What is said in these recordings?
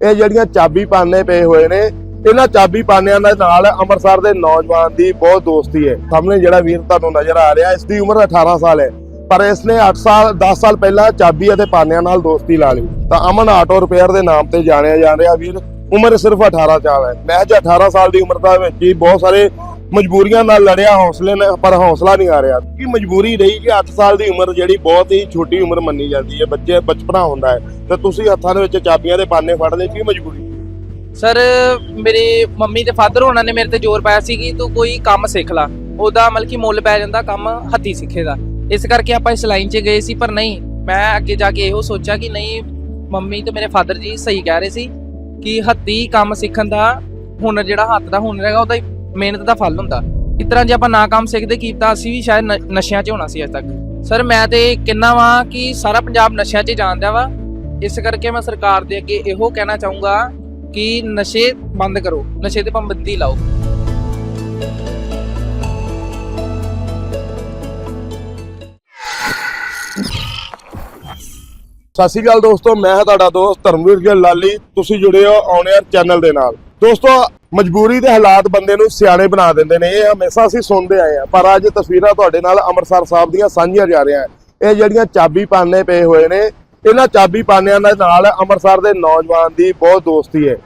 ਇਹ ਜਿਹੜੀਆਂ ਚਾਬੀ ਪਾਨੇ ਪਏ ਹੋਏ ਨੇ, ਇਹਨਾਂ ਚਾਬੀ ਪਾਨਿਆਂ ਦੇ ਨਾਲ ਅੰਮ੍ਰਿਤਸਰ ਦੇ ਨੌਜਵਾਨ ਦੀ ਬਹੁਤ ਦੋਸਤੀ ਹੈ। ਸਾਹਮਣੇ ਜਿਹੜਾ ਵੀਰ ਤੁਹਾਨੂੰ ਨਜ਼ਰ ਆ ਰਿਹਾ, ਇਸ ਦੀ ਉਮਰ 18 ਸਾਲ ਹੈ, ਪਰ ਇਸ ਨੇ 8 ਸਾਲ 10 ਸਾਲ ਪਹਿਲਾਂ ਚਾਬੀ ਅਤੇ ਪਾਨਿਆਂ ਨਾਲ ਦੋਸਤੀ ਲਾ ਲਈ। ਤਾਂ ਅਮਨ ਆਟੋ ਰਿਪੇਅਰ ਦੇ ਨਾਮ ਤੇ ਜਾਣਿਆ ਜਾ ਰਿਹਾ ਵੀਰ, ਉਮਰ ਸਿਰਫ 18 ਸਾਲ ਹੈ। ਮਹਿਜ 18 ਸਾਲ ਦੀ ਉਮਰ ਦਾ ਵਿੱਚ ਹੀ ਬਹੁਤ ਸਾਰੇ ਮਜਬੂਰੀਆਂ ਨਾਲ ਲੜਿਆ, ਹੌਸਲੇ ਨਾਲ, ਪਰ ਹੌਸਲਾ ਨਹੀਂ ਆ ਰਿਹਾ। ਕਿ ਮਜਬੂਰੀ ਰਹੀ ਕਿ 8 ਸਾਲ ਦੀ ਉਮਰ ਜਿਹੜੀ ਬਹੁਤ ਹੀ ਛੋਟੀ ਉਮਰ ਮੰਨੀ ਜਾਂਦੀ ਹੈ, ਬੱਚੇ, ਬਚਪਨਾ ਹੁੰਦਾ ਹੈ। ਤੇ ਤੁਸੀਂ ਹੱਥਾਂ ਦੇ ਵਿੱਚ ਚਾਬੀਆਂ ਦੇ ਪਾਨੇ ਫੜ ਕੀ ਮਜਬੂਰੀ? ਸਰ, ਮੇਰੇ ਮੰਮੀ ਤੇ ਫਾਦਰ ਹੋਣਾ ਨੇ ਮੇਰੇ ਤੇ ਜ਼ੋਰ ਪਾਇਆ ਸੀ ਕਿ ਤੂੰ ਕੋਈ ਕੰਮ ਸਿੱਖ ਲੈ। ਉਹਦਾ ਮਤਲਬ ਮੁੱਲ ਪੈ ਜਾਂਦਾ ਕੰਮ ਹੱਥੀ ਸਿੱਖੇ ਦਾ। ਇਸ ਕਰਕੇ ਆਪਾਂ ਇਸ ਲਾਈਨ 'ਚ ਗਏ ਸੀ, ਪਰ ਨਹੀਂ, ਮੈਂ ਅੱਗੇ ਜਾ ਕੇ ਇਹੋ ਸੋਚਿਆ ਕਿ ਨਹੀਂ, ਮੰਮੀ ਤੇ ਮੇਰੇ ਫਾਦਰ ਜੀ ਸਹੀ ਕਹਿ ਰਹੇ ਸੀ ਕਿ ਹੱਥੀ ਕੰਮ ਸਿੱਖਣ ਦਾ ਹੁਨਰ ਜਿਹੜਾ ਹੱਥ ਦਾ ਹੁਨਰ ਹੈਗਾ, ਉਹਦਾ ਹੀ ਮਿਹਨਤ ਦਾ ਫਲ ਹੁੰਦਾ। ਇਸ ਤਰ੍ਹਾਂ ਜੇ ਆਪਾਂ ਨਾ ਕੰਮ ਸਿੱਖਦੇ ਕੀਤਾ ਅਸੀਂ ਵੀ ਸ਼ਾਇਦ ਨਸ਼ਿਆਂ 'ਚ ਹੋਣਾ ਸੀ ਅਜੇ ਤੱਕ। ਸਰ, ਮੈਂ ਤੇ ਕਿੰਨਾ ਵਾਂ ਕਿ ਸਾਰਾ ਪੰਜਾਬ ਨਸ਼ਿਆਂ 'ਚ ਜਾਣਦਾ ਵਾ। ਇਸ ਕਰਕੇ ਮੈਂ ਸਰਕਾਰ ਦੇ ਅੱਗੇ ਇਹੋ ਕਹਿਣਾ ਚਾਹੂੰਗਾ ਕਿ ਨਸ਼ੇ ਬੰਦ ਕਰੋ, ਨਸ਼ੇ ਤੇ ਪਾਬੰਦੀ ਲਾਓ। ਸਤਿ ਸ਼੍ਰੀ ਅਕਾਲ ਦੋਸਤੋ, ਮੈਂ ਹਾਂ ਤੁਹਾਡਾ ਦੋਸਤ ਧਰਮਵੀਰ ਗਿੱਲ ਲਾਲੀ। ਤੁਸੀਂ ਜੁੜੇ ਹੋ ਔਨ 에ਅਰ ਚੈਨਲ ਦੇ ਨਾਲ। ਦੋਸਤੋ ਮਜਬੂਰੀ ਦੇ ਹਾਲਾਤ ਬੰਦੇ ਨੂੰ ਸਿਆਣੇ ਬਣਾ ਦਿੰਦੇ ਨੇ, ਇਹ ਹਮੇਸ਼ਾ ਅਸੀਂ ਸੁਣਦੇ ਆਏ ਆ ਪਰ ਅੱਜ ਤਸਵੀਰਾਂ ਤੁਹਾਡੇ ਨਾਲ ਅੰਮ੍ਰਿਤਸਰ ਸਾਹਿਬ ਦੀਆਂ ਸਾਂਝੀਆਂ ਜਾ ਰਹੀਆਂ ਇਹ ਜਿਹੜੀਆਂ ਚਾਬੀ ਪਾਨੇ ਪਏ ਹੋਏ ਨੇ, ਇਹਨਾਂ ਚਾਬੀ ਪਾਨਿਆਂ ਦੇ ਨਾਲ ਅੰਮ੍ਰਿਤਸਰ ਦੇ ਨੌਜਵਾਨ ਦੀ ਬਹੁਤ ਦੋਸਤੀ ਹੈ।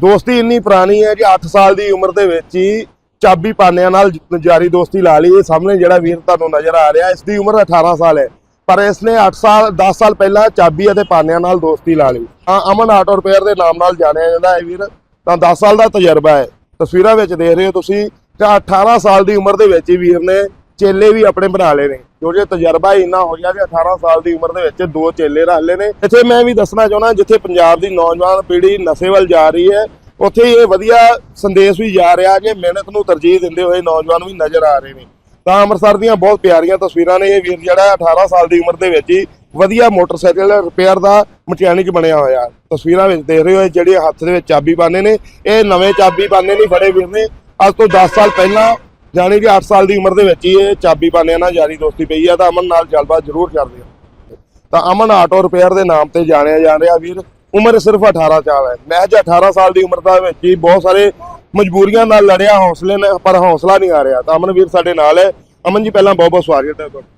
ਦੋਸਤੀ ਇੰਨੀ ਪੁਰਾਣੀ ਹੈ ਕਿ 8 ਸਾਲ ਦੀ ਉਮਰ ਦੇ ਵਿੱਚ ਹੀ ਚਾਬੀ ਪਾਨਿਆਂ ਨਾਲ ਜਾਰੀ ਦੋਸਤੀ ਲਾ ਲਈ। ਇਹ ਸਾਹਮਣੇ ਜਿਹੜਾ ਵੀਰ ਤੁਹਾਨੂੰ ਨਜ਼ਰ ਆ ਰਿਹਾ ਇਸ ਦੀ ਉਮਰ 18 ਸਾਲ ਹੈ। ਪਰ ਇਸ ਨੇ 8 ਸਾਲ 10 ਸਾਲ ਪਹਿਲਾਂ ਚਾਬੀ ਅਤੇ ਪਾਨਿਆਂ ਨਾਲ ਦੋਸਤੀ ਲਾ ਲਈ। ਹਾਂ, ਅਮਨ ਆਟੋ ਰਿਪੇਅਰ ਦੇ ਨਾਮ ਨਾਲ ਜਾਣਿਆ ਜਾਂਦਾ ਹੈ ਵੀਰ। ਤਾਂ 10 ਸਾਲ ਦਾ ਤਜਰਬਾ ਹੈ। ਤਸਵੀਰਾਂ ਵਿੱਚ ਦੇਖ ਰਹੇ ਹੋ ਤੁਸੀਂ ਤਾਂ 18 ਸਾਲ ਦੀ ਉਮਰ ਦੇ ਵਿੱਚ ਹੀ ਵੀਰ ਨੇ ਚੇਲੇ ਵੀ ਆਪਣੇ ਬਣਾ ਲਏ ਨੇ। ਜੋ ਜੇ ਤਜਰਬਾ ਇੰਨਾ ਹੋ ਗਿਆ ਕਿ 18 ਸਾਲ ਦੀ ਉਮਰ ਦੇ ਵਿੱਚ ਦੋ ਚੇਲੇ ਰੱਖ ਲਏ ਨੇ। ਇੱਥੇ ਮੈਂ ਵੀ ਦੱਸਣਾ ਚਾਹੁੰਦਾ, ਜਿੱਥੇ ਪੰਜਾਬ ਦੀ ਨੌਜਵਾਨ ਪੀੜ੍ਹੀ ਨਸ਼ੇ ਵੱਲ ਜਾ ਰਹੀ ਹੈ, ਉੱਥੇ ਇਹ ਵਧੀਆ ਸੰਦੇਸ਼ ਵੀ ਜਾ ਰਿਹਾ ਕਿ ਮਿਹਨਤ ਨੂੰ ਤਰਜੀਹ ਦਿੰਦੇ ਹੋਏ ਨੌਜਵਾਨ ਵੀ ਨਜ਼ਰ ਆ ਰਹੇ ਨੇ। ਤਾਂ ਅੰਮ੍ਰਿਤਸਰ ਦੀਆਂ ਬਹੁਤ ਪਿਆਰੀਆਂ ਤਸਵੀਰਾਂ ਨੇ ਇਹ ਵੀਰ ਜਿਹੜਾ 18 ਸਾਲ ਦੀ ਉਮਰ ਦੇ ਵਿੱਚ ਹੀ ਵਧੀਆ ਮੋਟਰਸਾਈਕਲ ਰਿਪੇਅਰ ਦਾ ਮਕੈਨਿਕ ਬਣਿਆ ਹੋਇਆ। ਤਸਵੀਰਾਂ ਵਿੱਚ ਦੇਖ ਰਹੇ ਹੋ ਇਹ ਜਿਹੜੇ ਹੱਥ ਦੇ ਵਿੱਚ ਚਾਬੀ ਪਾਨੇ ਨੇ। ਇਹ ਨਵੇਂ ਚਾਬੀ ਪਾਨੇ ਨਹੀਂ ਫੜੇ ਵੀਰ ਨੇ। ਅੱਜ ਤੋਂ 10 ਸਾਲ ਪਹਿਲਾਂ ਜਾਣੀ ਕਿ 8 ਸਾਲ ਦੀ ਉਮਰ ਦੇ ਵਿੱਚ ਹੀ ਇਹ ਚਾਬੀ ਪਾਨਿਆਂ ਨਾਲ ਯਾਰੀ ਦੋਸਤੀ ਪਈ ਆ। ਤਾਂ ਅਮਨ ਨਾਲ ਗੱਲਬਾਤ ਜ਼ਰੂਰ ਕਰਦੇ ਆ। ਤਾਂ ਅਮਨ ਆਟੋ ਰਿਪੇਅਰ ਦੇ ਨਾਮ ਤੇ ਜਾਣਿਆ ਜਾ ਰਿਹਾ ਵੀਰ। ਉਮਰ ਸਿਰਫ 18 ਸਾਲ ਹੈ। ਮਹਿਜ 18 ਸਾਲ ਦੀ ਉਮਰ ਦਾ ਵਿੱਚ ਹੀ ਬਹੁਤ ਸਾਰੇ ਮਜਬੂਰੀਆਂ ਨਾਲ ਲੜਿਆ, ਹੌਸਲੇ ਨਾਲ, ਪਰ ਹੌਸਲਾ ਨਹੀਂ ਆ ਰਿਹਾ। ਤਾਂ ਅਮਨ ਵੀਰ ਸਾਡੇ ਨਾਲ ਹੈ। ਅਮਨ ਜੀ, ਪਹਿਲਾਂ ਬਹੁਤ ਬਹੁਤ ਸਵਾਗਤ ਹੈ ਤੁਹਾਡਾ।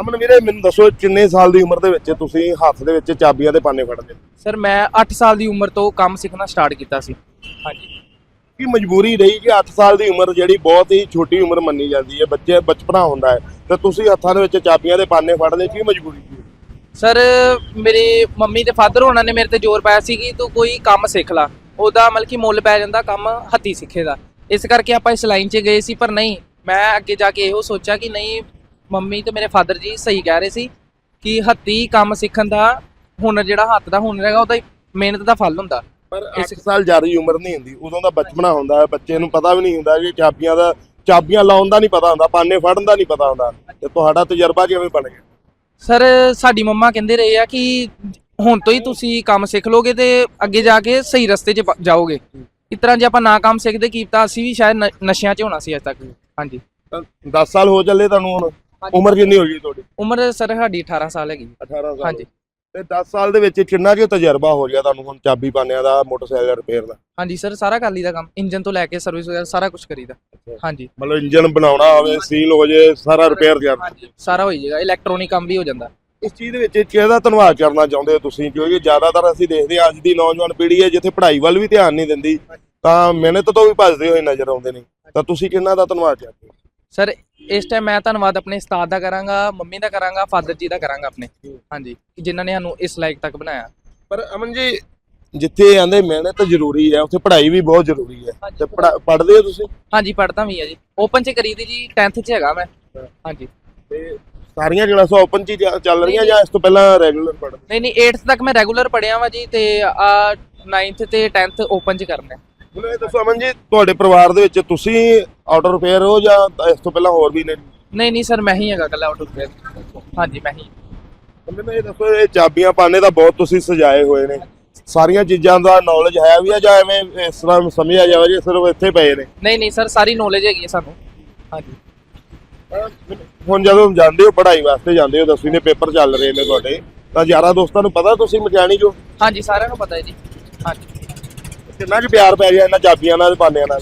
ਅਮਨ ਵੀਰੇ ਮੈਨੂੰ ਦੱਸੋ ਕਿੰਨੇ ਸਾਲ ਦੀ ਉਮਰ ਦੇ ਵਿੱਚ ਤੁਸੀਂ ਹੱਥ ਦੇ ਵਿੱਚ ਚਾਬੀਆਂ ਦੇ ਪਾਨੇ ਫੜਦੇ ਸਰ ਮੈਂ 8 ਸਾਲ ਦੀ ਉਮਰ ਤੋਂ ਕੰਮ ਸਿੱਖਣਾ ਸਟਾਰਟ ਕੀਤਾ ਸੀ। ਹਾਂਜੀ। ਕੀ ਮਜਬੂਰੀ ਰਹੀ ਕਿ 8 ਸਾਲ ਦੀ ਉਮਰ ਜਿਹੜੀ ਬਹੁਤ ਹੀ ਛੋਟੀ ਉਮਰ ਮੰਨੀ ਜਾਂਦੀ ਹੈ ਬੱਚੇ ਬਚਪਨਾ ਹੁੰਦਾ ਹੈ ਤੇ ਤੁਸੀਂ ਹੱਥਾਂ ਦੇ ਵਿੱਚ ਚਾਬੀਆਂ ਦੇ ਪਾਨੇ ਫੜ ਲਏ ਕੀ ਮਜਬੂਰੀ ਸੀ? ਸਰ ਮੇਰੇ ਮੰਮੀ ਤੇ ਫਾਦਰ ਹੋਣਾ ਨੇ ਮੇਰੇ ਤੇ ਜ਼ੋਰ ਪਾਇਆ ਸੀ ਕਿ ਤੂੰ ਕੋਈ ਕੰਮ ਸਿੱਖ ਲੈ। ਉਹਦਾ ਮਤਲਬ ਕਿ ਮੁੱਲ ਪੈ ਜਾਂਦਾ ਕੰਮ ਹੱਥੀ ਸਿੱਖੇ ਦਾ। ਇਸ ਕਰਕੇ ਆਪਾਂ ਇਸ ਲਾਈਨ 'ਚ ਗਏ ਸੀ ਪਰ ਨਹੀਂ ਮੈਂ ਅੱਗੇ ਜਾ ਕੇ ਇਹੋ ਸੋਚਿਆ ਕਿ ਨਹੀਂ ਮੰਮੀ ਤੇ ਮੇਰੇ ਫਾਦਰ ਜੀ ਸਹੀ ਕਹਿ ਰਹੇ ਸੀ ਕਿ ਹੱਥੀ ਕੰਮ ਸਿੱਖਣ ਦਾ ਹੁਨਰ ਜਿਹੜਾ ਹੱਥ ਦਾ ਹੁਨਰ ਹੈਗਾ ਉਹਦਾ ਮਿਹਨਤ ਦਾ ਫਲ ਹੁੰਦਾ। ਪਰ 8 ਸਾਲ ਜ਼ਿਆਦਾ ਉਮਰ ਨਹੀਂ ਹੁੰਦੀ। ਉਦੋਂ ਦਾ ਬਚਪਨਾ ਹੁੰਦਾ ਹੈ ਬੱਚੇ ਨੂੰ ਪਤਾ ਵੀ ਨਹੀਂ ਹੁੰਦਾ ਕਿ ਚਾਬੀਆਂ ਦਾ ਚਾਬੀਆਂ ਲਾਉਣ ਦਾ ਨਹੀਂ ਪਤਾ ਹੁੰਦਾ ਪਾਨੇ ਫੜਨ ਦਾ ਨਹੀਂ ਪਤਾ ਹੁੰਦਾ। ਤੇ ਤੁਹਾਡਾ ਤਜਰਬਾ ਕਿਵੇਂ ਬਣ ਗਿਆ? ਸਰ ਸਾਡੀ ਮੰਮਾ ਕਹਿੰਦੇ ਰਹੇ ਆ ਕਿ ਹੁਣ ਤੋਂ ਹੀ ਤੁਸੀਂ ਕੰਮ ਸਿੱਖ ਲੋਗੇ ਤੇ ਅੱਗੇ ਜਾ ਕੇ ਸਹੀ ਰਸਤੇ 'ਚ ਜਾਓਗੇ। ਇਸ ਤਰ੍ਹਾਂ ਜੇ ਆਪਾਂ ਨਾ ਕੰਮ ਸਿੱਖਦੇ ਕੀਤਾ ਅਸੀਂ ਵੀ ਸ਼ਾਇਦ ਨਸ਼ਿਆਂ 'ਚ ਹੋਣਾ ਸੀ ਅਜੇ ਤੱਕ। ਹਾਂਜੀ। 10 ਸਾਲ ਹੋ ਚੱਲੇ ਤੁਹਾਨੂੰ ਹੁਣ। ਉਮਰ ਕਿੰਨੀ ਹੋ ਗਈ ਤੁਹਾਡੀ? ਉਮਰ ਸਰ ਸਾਡੀ 18 ਸਾਲ ਹੈਗੀ 18 ਸਾਲ। ਹਾਂਜੀ। ਤੇ 10 ਸਾਲ ਦੇ ਵਿੱਚ ਕਿੰਨਾ ਕੁ ਤਜਰਬਾ ਹੋ ਗਿਆ ਤੁਹਾਨੂੰ ਹੁਣ ਚਾਬੀ ਪਾਨਿਆਂ ਦਾ ਮੋਟਰਸਾਈਕਲ ਰਿਪੇਅਰ ਦਾ? ਹਾਂਜੀ ਸਰ ਸਾਰਾ ਕਰ ਲਈਦਾ ਕੰਮ ਇੰਜਨ ਤੋਂ ਲੈ ਕੇ ਸਰਵਿਸ ਵਗੈਰਾ ਸਾਰਾ ਕੁਝ ਕਰੀਦਾ। ਹਾਂਜੀ। ਮਤਲਬ ਇੰਜਨ ਬਣਾਉਣਾ ਹੋਵੇ ਸੀਲ ਹੋ ਜੇ ਸਾਰਾ ਰਿਪੇਅਰ ਕਰ ਹਾਂਜੀ ਸਾਰਾ ਹੋ ਜਾਏਗਾ ਇਲੈਕਟ੍ਰੋਨਿਕ ਕੰਮ ਵੀ ਹੋ ਜਾਂਦਾ। ਇਸ ਚੀਜ਼ ਦੇ ਵਿੱਚ ਕਿਹਦਾ ਧੰਨਵਾਦ ਕਰਨਾ ਚਾਹੁੰਦੇ ਹੋ ਤੁਸੀਂ? ਕਿਉਂਕਿ ਜ਼ਿਆਦਾਤਰ ਅਸੀਂ ਦੇਖਦੇ ਹਾਂ ਅੱਜ ਦੀ ਨੌਜਵਾਨ ਪੀੜ੍ਹੀ ਹੈ ਜਿੱਥੇ ਪੜ੍ਹਾਈ ਵੱਲ ਵੀ ਧਿਆਨ ਨਹੀਂ ਦਿੰਦੀ ਤਾਂ ਮਿਹਨਤ ਤੋਂ ਵੀ ਭੱਜਦੇ ਹੋਏ ਨਜ਼ਰ ਆਉਂਦੇ ਨੇ। ਤਾਂ ਤੁਸੀਂ ਕਿਹਨਾਂ ਦਾ ਧੰਨਵਾਦ ਕਰਦੇ ਹੋ? ਸਰ ਇਸ ਟਾਈਮ ਮੈਂ ਧੰਨਵਾਦ ਆਪਣੇ ਉਸਤਾਦ ਦਾ ਕਰਾਂਗਾ ਮੰਮੀ ਦਾ ਕਰਾਂਗਾ ਫਾਦਰ ਜੀ ਦਾ ਕਰਾਂਗਾ ਆਪਣੇ। ਹਾਂਜੀ ਕਿ ਜਿਨ੍ਹਾਂ ਨੇ ਸਾਨੂੰ ਇਸ ਲਾਇਕ ਤੱਕ ਬਣਾਇਆ। ਪਰ ਅਮਨ ਜੀ ਜਿੱਥੇ ਆਂਦੇ ਮਿਹਨਤ ਜ਼ਰੂਰੀ ਹੈ ਉੱਥੇ ਪੜ੍ਹਾਈ ਵੀ ਬਹੁਤ ਜ਼ਰੂਰੀ ਹੈ। ਤੇ ਪੜ੍ਹਾ- ਪੜ੍ਹਦੇ ਹੋ ਤੁਸੀਂ? ਹਾਂਜੀ ਪੜ੍ਹਦਾ ਵੀ ਆ ਜੀ। ਓਪਨ 'ਚ ਕਰੀਦੀ ਜੀ 10th 'ਚ ਹੈਗਾ ਮੈਂ। ਹਾਂਜੀ। ਤੇ ਸਾਰੀਆਂ ਕਲਾਸਾਂ ਓਪਨ ਚ ਚੱਲ- ਰਹੀਆਂ ਜਾਂ। ਇਸ ਤੋਂ ਪਹਿਲਾਂ ਰੈਗੂਲਰ ਪੜ੍ਹਦੇ ਨਹੀਂ ਨਹੀਂ 8th ਤੱਕ ਮੈਂ ਰੈਗੂਲਰ ਪੜਿਆ ਵਾਂ ਜੀ ਤੇ ਆ 9th ਤੇ 10th ਓਪਨ 'ਚ ਕਰਨਾ ਹੈ। ਮੈਨੂੰ ਇਹ ਦੱਸੋ ਅਮਨ ਜੀ ਤੁਹਾਡੇ ਪਰਿਵਾਰ ਦੇ ਵਿੱਚ ਤੁਸੀਂ ਆਟੋ ਰਿਪੇਅਰ ਹੋ ਜਾਂ ਇਸ ਤੋਂ ਪਹਿਲਾਂ ਹੋਰ ਵੀ ਨੇ? ਨਹੀਂ ਨਹੀਂ ਸਰ ਮੈਂ ਹੀ ਹੈਗਾ ਕੱਲਾ ਆਟੋ ਰਿਪੇਅਰ ਹਾਂਜੀ ਮੈਂ ਹੀ। ਮੈਨੂੰ ਇਹ ਦੱਸੋ ਇਹ ਚਾਬੀਆਂ ਪਾਣੇ ਦਾ ਬਹੁਤ ਤੁਸੀਂ ਸਜਾਏ ਹੋਏ ਨੇ। ਸਾਰੀਆਂ ਚੀਜ਼ਾਂ ਦਾ ਨੌਲੇਜ ਹੈ ਵੀ ਆ ਜਾਂ ਐਵੇਂ ਇਸ ਤਰ੍ਹਾਂ ਸਮਝਿਆ ਜਾਵੇ ਕਿ ਸਿਰਫ ਇੱਥੇ ਪਏ ਨੇ? ਨਹੀਂ ਨਹੀਂ ਸਰ ਸਾਰੀ ਨੌਲੇਜ ਹੈਗੀ ਹੈ ਸਾਨੂੰ। ਹਾਂਜੀ। ਹੁਣ ਜਦੋਂ ਜਾਂਦੇ ਹੋ ਪੜ੍ਹਾਈ ਵਾਸਤੇ ਜਾਂਦੇ ਹੋ ਦਸਵੀਂ ਦੇ ਪੇਪਰ ਚੱਲ ਰਹੇ ਨੇ ਤੁਹਾਡੇ ਤਾਂ ਯਾਰਾਂ ਦੋਸਤਾਂ ਨੂੰ ਪਤਾ ਤੁਸੀਂ ਮਕੈਨਿਕ ਜੋ? ਹਾਂਜੀ ਸਾਰਿਆਂ ਨੂੰ ਪਤਾ ਹੈ ਜੀ। ਹਾਂਜੀ। ਕਿੰਨਾ ਕੁ ਪਿਆਰ ਪੈ ਗਿਆ ਇਹਨਾਂ ਚਾਬੀਆਂ ਨਾਲ ਤੇ ਪਾਨਿਆਂ ਨਾਲ?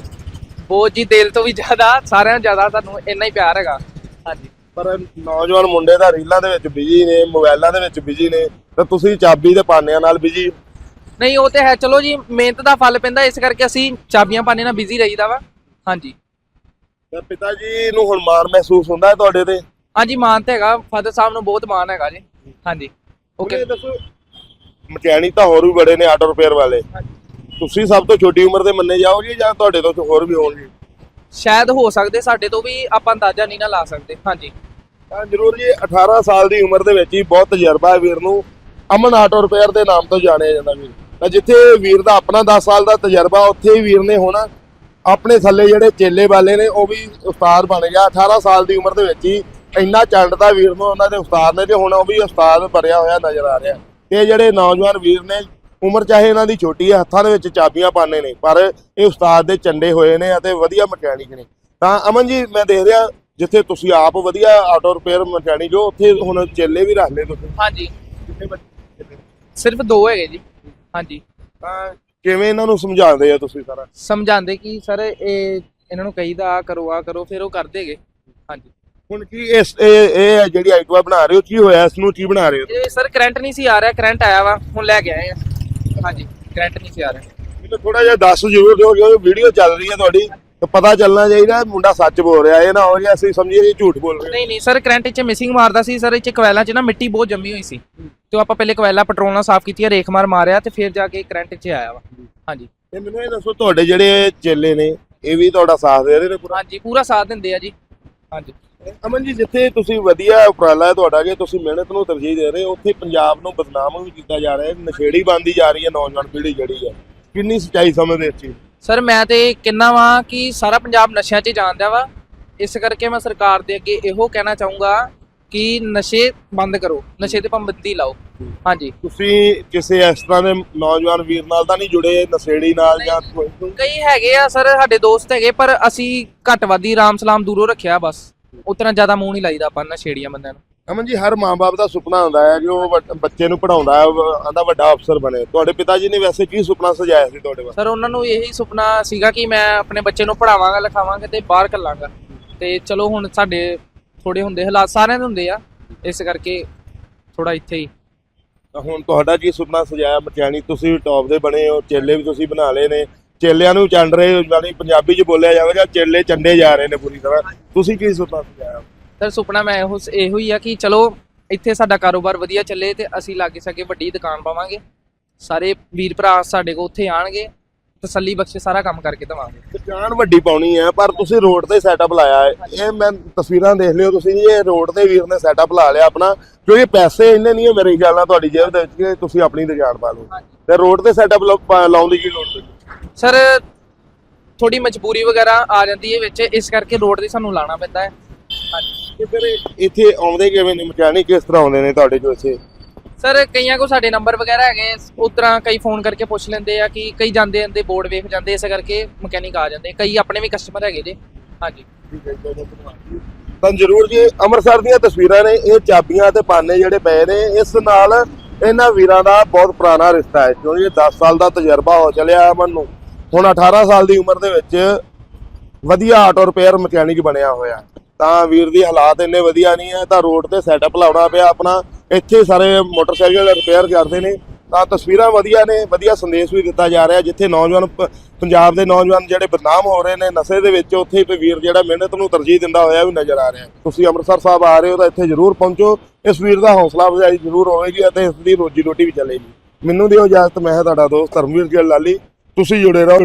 ਬਹੁਤ ਜੀ ਦਿਲ ਤੋਂ ਵੀ ਜ਼ਿਆਦਾ ਸਾਰਿਆਂ ਨੂੰ ਜ਼ਿਆਦਾ ਤੁਹਾਨੂੰ ਇੰਨਾ ਹੀ ਪਿਆਰ ਹੈਗਾ। ਹਾਂਜੀ। ਪਰ ਨੌਜਵਾਨ ਮੁੰਡੇ ਤਾਂ ਰੀਲਾਂ ਦੇ ਵਿੱਚ ਬਿਜ਼ੀ ਨੇ ਮੋਬਾਈਲਾਂ ਦੇ ਵਿੱਚ ਬਿਜ਼ੀ ਨੇ ਤੇ ਤੁਸੀਂ ਚਾਬੀ ਤੇ ਪਾਨਿਆਂ ਨਾਲ ਬਿਜ਼ੀ? ਨਹੀਂ ਉਹ ਤੇ ਹੈ ਚਲੋ ਜੀ ਮਿਹਨਤ ਦਾ ਫਲ ਪੈਂਦਾ ਇਸ ਕਰਕੇ ਅਸੀਂ ਚਾਬੀਆਂ ਪਾਣੇ ਨਾਲ ਬਿਜ਼ੀ ਰਹੀਦਾ ਵਾ। ਹਾਂਜੀ। ਤੇ ਪਿਤਾ ਜੀ ਨੂੰ ਹੁਣ ਮਾਣ ਮਹਿਸੂਸ ਹੁੰਦਾ ਹੈ ਤੁਹਾਡੇ ਤੇ? ਹਾਂਜੀ ਮਾਨ ਤੇ ਹੈਗਾ ਫਾਦਰ ਸਾਹਿਬ ਨੂੰ ਬਹੁਤ ਮਾਨ ਹੈਗਾ ਜੀ। ਹਾਂਜੀ। ਓਕੇ ਓਕੇ ਦੱਸੋ ਮਕੈਨਿਕ ਤਾਂ ਹੋਰ ਵੀ ਬੜੇ ਨੇ ਆਟੋ ਰਿਪੇਅਰ ਵਾਲੇ। ਤੁਸੀਂ ਸਭ ਤੋਂ ਛੋਟੀ ਉਮਰ ਦੇ ਮੰਨੇ ਜਾਓਗੇ ਜਾਂ ਤੁਹਾਡੇ ਤੋਂ ਹੋਰ ਵੀ ਹੋਣਗੇ? ਸ਼ਾਇਦ ਹੋ ਸਕਦੇ ਸਾਡੇ ਤੋਂ ਵੀ ਆਪਾਂ ਅੰਦਾਜ਼ਾ ਨਹੀਂ ਨਾ ਲਾ ਸਕਦੇ। ਹਾਂਜੀ। ਤਾਂ ਜ਼ਰੂਰ ਜੀ 18 ਸਾਲ ਦੀ ਉਮਰ ਦੇ ਵਿੱਚ ਹੀ ਬਹੁਤ ਤਜਰਬਾ ਹੈ ਵੀਰ ਨੂੰ। ਅਮਨ ਆਟੋ ਰਿਪੇਅਰ ਦੇ ਨਾਮ ਤੋਂ ਜਾਣਿਆ ਜਾਂਦਾ ਵੀਰ। ਤਾਂ ਜਿੱਥੇ ਵੀਰ ਦਾ ਆਪਣਾ 10 ਸਾਲ ਦਾ ਤਜਰਬਾ ਉੱਥੇ ਹੀ ਵੀਰ ਨੇ ਹੁਣ। ਆਪਣੇ ਥੱਲੇ ਜਿਹੜੇ ਚੇਲੇ ਵਾਲੇ ਨੇ ਉਹ ਵੀ ਉਸਤਾਦ ਬਣ ਗਿਆ। 18 ਸਾਲ ਦੀ ਉਮਰ ਦੇ ਵਿੱਚ ਹੀ ਇੰਨਾ ਚੰਡਦਾ ਵੀਰ ਨੂੰ ਉਹਨਾਂ ਦੇ ਉਸਤਾਦ ਨੇ ਤੇ ਹੁਣ ਉਹ ਵੀ ਉਸਤਾਦ ਭਰਿਆ ਹੋਇਆ ਨਜ਼ਰ ਆ ਰਿਹਾ। ਤੇ ਇਹ ਜਿਹੜੇ ਨੌਜਵਾਨ ਵੀਰ ਨੇ ਉਮਰ ਚਾਹੇ ਇਹਨਾਂ ਦੀ ਛੋਟੀ ਹੈ ਹੱਥਾਂ ਦੇ ਵਿੱਚ ਚਾਬੀਆਂ ਪਾਣੇ ਨੇ ਪਰ ਇਹ ਉਸਤਾਦ ਦੇ ਚੰਡੇ ਹੋਏ ਨੇ ਅਤੇ ਵਧੀਆ ਮਕੈਨਿਕ ਨੇ। ਤਾਂ ਅਮਨ ਜੀ ਮੈਂ ਦੇਖ ਰਿਹਾ ਜਿੱਥੇ ਤੁਸੀਂ ਆਪ ਵਧੀਆ ਆਟੋ ਰਿਪੇਅਰ ਮਕੈਨਿਕ ਹੋ ਉੱਥੇ ਹੁਣ ਚੇਲੇ ਵੀ ਰੱਖ ਲਏ ਤੁਸੀਂ? ਹਾਂਜੀ। ਕਿੰਨੇ ਬੱਚੇ ਚੇਲੇ? ਸਿਰਫ ਦੋ ਹੈਗੇ ਜੀ। ਹਾਂਜੀ। ਤਾਂ ਕਿਵੇਂ ਇਹਨਾਂ ਨੂੰ ਸਮਝਾਉਂਦੇ ਆ ਤੁਸੀਂ ਸਾਰਾ? ਸਮਝਾਉਂਦੇ ਕਿ ਸਰ ਇਹ ਇਹਨਾਂ ਨੂੰ ਕਹੀਦਾ ਆ ਕਰੋ ਆ ਕਰੋ ਫਿਰ ਉਹ ਕਰ ਦੇਗੇ ਹਾਂਜੀ। ਹੁਣ ਕੀ ਇਸ ਇਹ ਇਹ ਜਿਹੜੀ ਆਈਟਵਾ ਬਣਾ ਰਹੇ ਹੋ ਕੀ ਹੋਇਆ ਇਸ ਨੂੰ ਕੀ ਬਣਾ ਰਹੇ ਹੋ? ਇਹ ਸਰ ਕਰੰਟ ਨਹੀਂ ਸੀ ਆ ਰਿਹਾ ਕਰੰਟ ਆਇਆ ਵਾ ਹੁਣ ਲੈ ਕੇ ਆਏ ਆ। ਹਾਂਜੀ ਕਰੰਟ ਨਹੀਂ ਸੀ ਆ ਰਿਹਾ। ਮੈਨੂੰ ਥੋੜਾ ਜਿਹਾ ਦੱਸ ਜ਼ਰੂਰ ਦਿਓ ਕਿਉਂਕਿ ਵੀਡੀਓ ਚੱਲ ਰਹੀ ਹੈ ਤੁਹਾਡੀ ਤੇ ਪਤਾ ਚੱਲਣਾ ਚਾਹੀਦਾ ਮੁੰਡਾ ਸੱਚ ਬੋਲ ਰਿਹਾ ਇਹ ਨਾ ਹੋ ਜਾਏ ਅਸੀਂ ਸਮਝੀਏ ਕਿ ਝੂਠ ਬੋਲ ਰਹੇ ਨਹੀਂ ਨਹੀਂ ਸਰ ਕਰੰਟ 'ਚ ਮਿਸਿੰਗ ਮਾਰਦਾ ਸੀ ਸਰ ਇਹ 'ਚ ਕੋਇਲਾਂ 'ਚ ਨਾ ਮਿੱਟੀ ਬਹੁਤ ਜੰਮੀ ਹੋਈ ਸੀ। ਤੇ ਉਹ ਆਪਾਂ ਪਹਿਲੇ ਕੋਇਲਾ ਪੈਟਰੋਲ ਨਾਲ ਸਾਫ਼ ਕੀਤੀ ਰੇਖ ਮਾਰ ਮਾਰਿਆ ਤੇ ਫਿਰ ਜਾ ਕੇ ਕਰੰਟ 'ਚ ਆਇਆ ਵਾ। ਹਾਂਜੀ। ਤੇ ਮੈਨੂੰ ਇਹ ਦੱਸੋ ਤੁਹਾਡੇ ਜਿਹੜੇ ਚੇਲੇ ਨੇ ਇਹ ਵੀ ਤੁਹਾਡਾ ਸਾਥ ਦੇ ਰਹੇ ਨੇ ਪੂਰਾ? ਹਾਂਜੀ ਪੂਰਾ ਸਾਥ ਦਿੰਦੇ ਆ ਜੀ। ਹਾਂਜੀ। ਅਮਨ ਜੀ ਜਿੱਥੇ ਤੁਸੀਂ ਵਧੀਆ ਉਪਰਾਲਾ ਹੈ ਤੁਹਾਡਾ ਕਿ ਤੁਸੀਂ ਮਿਹਨਤ ਨੂੰ ਤਰਜੀਹ ਦੇ ਰਹੇ ਹੋ ਉੱਥੇ ਪੰਜਾਬ ਨੂੰ ਬਦਨਾਮ ਵੀ ਕੀਤਾ ਜਾ ਰਿਹਾ ਹੈ ਨਸ਼ੇੜੀ ਬਣਦੀ ਜਾ ਰਹੀ ਹੈ ਨੌਜਵਾਨ ਪੀੜ੍ਹੀ ਜਿਹੜੀ ਹੈ। ਕਿੰਨੀ ਸੱਚਾਈ ਸਮਝਦੇ ਇਸ ਚੀਜ਼? ਸਰ ਮੈਂ ਤੇ ਕਿੰਨਾ ਵਾਂ ਕਿ ਸਾਰਾ ਪੰਜਾਬ ਨਸ਼ਿਆਂ 'ਚ ਜਾਂਦਿਆ ਵਾ। ਇਸ ਕਰਕੇ ਮੈਂ ਸਰਕਾਰ ਦੇ ਅੱਗੇ ਇਹੋ ਕਹਿਣਾ ਚਾਹੂੰਗਾ ਕਿ ਨਸ਼ੇ ਬੰਦ ਕਰੋ ਨਸ਼ੇ ਤੇ ਪਾਬੰਦੀ ਲਾਓ। ਹਾਂਜੀ। ਤੁਸੀਂ ਕਿਸੇ ਇਸ ਤਰ੍ਹਾਂ ਦੇ ਨੌਜਵਾਨ ਵੀਰ ਨਾਲ ਤਾਂ ਨਹੀਂ ਜੁੜੇ ਨਸ਼ੇੜੀ ਨਾਲ ਜਾਂ ਕੋਈ? ਕਈ ਹੈਗੇ ਆ ਸਰ ਸਾਡੇ ਦੋਸਤ ਹੈਗੇ ਪਰ ਅਸੀਂ ਘੱਟਵਾਦੀ ਰਾਮ ਸਲਾਮ ਦੂਰੋਂ ਰੱਖਿਆ ਬਸ। ਉਤਨਾ ਜ਼ਿਆਦਾ ਮੂੰਹ ਨਹੀਂ ਲਾਈਦਾ ਆਪਾਂ ਨਸ਼ੇੜੀਆਂ ਬੰਦਿਆਂ ਨੂੰ। ਅਮਨ ਜੀ ਹਰ ਮਾਂ-ਬਾਪ ਦਾ ਸੁਪਨਾ ਹੁੰਦਾ ਹੈ ਕਿ ਉਹ ਵੱਡ- ਬੱਚੇ ਨੂੰ ਪੜਾਉਂਦਾ ਹੈ ਆਂਦਾ ਵੱਡਾ ਅਫਸਰ ਬਣੇ। ਤੁਹਾਡੇ ਪਿਤਾ ਜੀ ਨੇ ਵੈਸੇ ਕੀ ਸੁਪਨਾ ਸਜਾਇਆ ਸੀ ਤੁਹਾਡੇ ਵਾਸਤੇ? ਸਰ ਉਹਨਾਂ ਨੂੰ ਇਹੀ ਸੁਪਨਾ ਸੀਗਾ ਕਿ ਮੈਂ ਆਪਣੇ ਬੱਚੇ ਨੂੰ ਪੜਾਵਾਂਗਾ ਲਿਖਾਵਾਂਗਾ ਤੇ ਬਾਹਰ ਕੱਲਾਂਗਾ ਤੇ ਚਲੋ ਹੁਣ ਸਾਡੇ ਥੋੜੇ ਹੁੰਦੇ ਹਾਲਾਤ ਸਾਰਿਆਂ ਦੇ ਹੁੰਦੇ ਆ ਇਸ ਕਰਕੇ ਥੋੜਾ ਇੱਥੇ ਹੀ। ਤਾਂ ਹੁਣ ਤੁਹਾਡਾ ਕੀ ਸੁਪਨਾ ਸਜਾਇਆ? ਮਕੈਨਿਕ ਤੁਸੀਂ ਟੌਪ ਦੇ ਬਣੇ ਹੋ ਚੇਲੇ ਵੀ ਤੁਸੀਂ ਬਣਾ ਲਏ ਨੇ। ਚੇਲਿਆਂ ਨੂੰ ਚੰਡ ਰਹੇ ਯਾਨੀ ਪੰਜਾਬੀ 'ਚ ਬੋਲਿਆ ਜਾਵੇਗਾ ਚੇਲੇ ਚੰਡੇ ਜਾ ਰਹੇ ਨੇ ਪੂਰੀ ਤਰ੍ਹਾਂ। ਤੁਸੀਂ ਕੀ ਸੁਪਨਾ ਸਜਾਇਆ ਸਰ ਸੁਪਨਾ ਮੈਂ ਇਹੋ ਇਹੋ ਹੀ ਆ ਕਿ ਚਲੋ ਇੱਥੇ ਸਾਡਾ ਕਾਰੋਬਾਰ ਵਧੀਆ ਚੱਲੇ ਤੇ ਅਸੀਂ ਲਾਗੇ ਸਕੇ ਵੱਡੀ ਦੁਕਾਨ ਪਾਵਾਂਗੇ। ਸਾਰੇ ਵੀਰ ਭਰਾ ਸਾਡੇ ਕੋਲ ਉੱਥੇ ਆਣਗੇ ਤਸੱਲੀ ਬਖਸ਼ੇ ਸਾਰਾ ਕੰਮ ਕਰਕੇ ਦਵਾਂਗੇ। ਦੁਕਾਨ ਵੱਡੀ ਪਾਉਣੀ ਹੈ ਪਰ ਤੁਸੀਂ ਰੋਡ ਤੇ ਸੈਟਅਪ ਲਾਇਆ ਹੈ। ਇਹ ਮੈਂ ਤਸਵੀਰਾਂ ਦੇਖ ਲਿਓ ਤੁਸੀਂ ਜੀ ਇਹ ਰੋਡ ਤੇ ਵੀਰ ਨੇ ਸੈਟਅਪ ਲਾ ਲਿਆ ਆਪਣਾ। ਕਿਉਂਕਿ ਪੈਸੇ ਇੰਨੇ ਨਹੀਂ ਹੈ ਮੇਰੇ ਖਿਆਲ ਨਾਲ ਤੁਹਾਡੀ ਜੇਬ ਦੇ ਵਿੱਚ ਕਿ ਤੁਸੀਂ ਆਪਣੀ ਦੁਕਾਨ ਪਾ ਲਓ। ਤੇ ਰੋਡ ਤੇ ਸੈਟਅਪ ਲਾਉਣ ਦੀ ਕੀ ਲੋੜ ਪਈ ਸਰ ਥੋੜੀ ਮਜਬੂਰੀ ਵਗੈਰਾ ਆ ਜਾਂਦੀ ਹੈ ਵਿੱਚ ਇਸ ਕਰਕੇ ਰੋਡ ਤੇ ਸਾਨੂੰ ਲਾਣਾ ਪੈਂਦਾ ਹੈ। ਹਾਂਜੀ। ਕਿ ਫਿਰ ਇੱਥੇ ਆਉਂਦੇ ਕਿਵੇਂ ਨੇ? ਮਕੈਨਿਕ ਕਿਸ ਤਰ੍ਹਾਂ ਆਉਂਦੇ ਨੇ ਤੁਹਾਡੇ ਕੋਲ ਇੱਥੇ? ਸਰ ਕਈਆਂ ਕੋ ਸਾਡੇ ਨੰਬਰ ਵਗੈਰਾ ਹੈਗੇ ਉਸ ਤਰ੍ਹਾਂ ਕਈ ਫੋਨ ਕਰਕੇ ਪੁੱਛ ਲੈਂਦੇ ਆ ਕਿ ਕਈ ਜਾਂਦੇ ਜਾਂਦੇ ਬੋਰਡ ਵੇਖ ਜਾਂਦੇ ਇਸ ਕਰਕੇ ਮਕੈਨਿਕ ਆ ਜਾਂਦੇ। ਕਈ ਆਪਣੇ ਵੀ ਕਸਟਮਰ ਹੈਗੇ ਜੇ। ਹਾਂਜੀ। ਤਾਂ ਜ਼ਰੂਰ ਜੀ ਅੰਮ੍ਰਿਤਸਰ ਦੀਆਂ ਤਸਵੀਰਾਂ ਨੇ ਇਹ ਚਾਬੀਆਂ ਤੇ ਪਾਨੇ ਜਿਹੜੇ ਪਏ ਨੇ ਇਸ ਨਾਲ ਇਹਨਾਂ ਵੀਰਾਂ ਦਾ ਬਹੁਤ ਪੁਰਾਣਾ ਰਿਸ਼ਤਾ ਹੈ ਕਿਉਂਕਿ ਇਹ 10 ਸਾਲ ਦਾ ਤਜਰਬਾ ਹੋ ਚੱਲਿਆ ਅਮਨ ਨੂੰ। ਹੁਣ 18 ਸਾਲ ਦੀ ਉਮਰ ਦੇ ਵਿੱਚ ਵਧੀਆ ਆਟੋ ਰਿਪੇਅਰ ਮਕੈਨਿਕ ਬਣਿਆ ਹੋਇਆ। ਤਾਂ ਵੀਰ ਦੀ ਹਾਲਾਤ ਇੰਨੇ ਵਧੀਆ ਨਹੀਂ ਹੈ, ਤਾਂ ਰੋਡ ਤੇ ਸੈਟਅਪ ਲਾਉਣਾ ਪਿਆ ਆਪਣਾ। ਇੱਥੇ ਸਾਰੇ ਮੋਟਰਸਾਈਕਲ ਰਿਪੇਅਰ ਕਰਦੇ ਨੇ। ਤਾਂ ਤਸਵੀਰਾਂ ਵਧੀਆ ਨੇ, ਵਧੀਆ ਸੰਦੇਸ਼ ਵੀ ਦਿੱਤਾ ਜਾ ਰਿਹਾ, ਜਿੱਥੇ ਨੌਜਵਾਨ ਪ- ਪੰਜਾਬ ਦੇ ਨੌਜਵਾਨ ਜਿਹੜੇ ਬਦਨਾਮ ਹੋ ਰਹੇ ਨੇ, ਨਸ਼ੇ ਦੇ ਵਿੱਚ ਉੱਥੇ ਤੇ ਵੀਰ ਜਿਹੜਾ ਮਿਹਨਤ ਨੂੰ ਤਰਜੀਹ ਦਿੰਦਾ ਹੋਇਆ ਵੀ ਨਜ਼ਰ ਆ ਰਿਹਾ। ਤੁਸੀਂ ਅੰਮ੍ਰਿਤਸਰ ਸਾਹਿਬ ਆ ਰਹੇ ਹੋ ਤਾਂ ਇੱਥੇ ਜ਼ਰੂਰ ਪਹੁੰਚੋ। ਇਸ ਵੀਰ ਦਾ ਹੌਸਲਾ ਅਫਜ਼ਾਈ ਜ਼ਰੂਰ ਹੋਵੇਗੀ ਅਤੇ ਇਸ ਦੀ ਰੋਜੀ ਰੋਟੀ ਵੀ ਚੱਲੇਗੀ। ਮੈਨੂੰ ਦਿਓ ਇਜਾਜ਼ਤ, ਮੈਂ ਤੁਹਾਡਾ ਦੋਸਤ ਧਰਮਵੀਰ ਗਿੱਲ ਲਾਲੀ। ਤੁਸੀਂ ਜੁੜੇ ਰਹੋ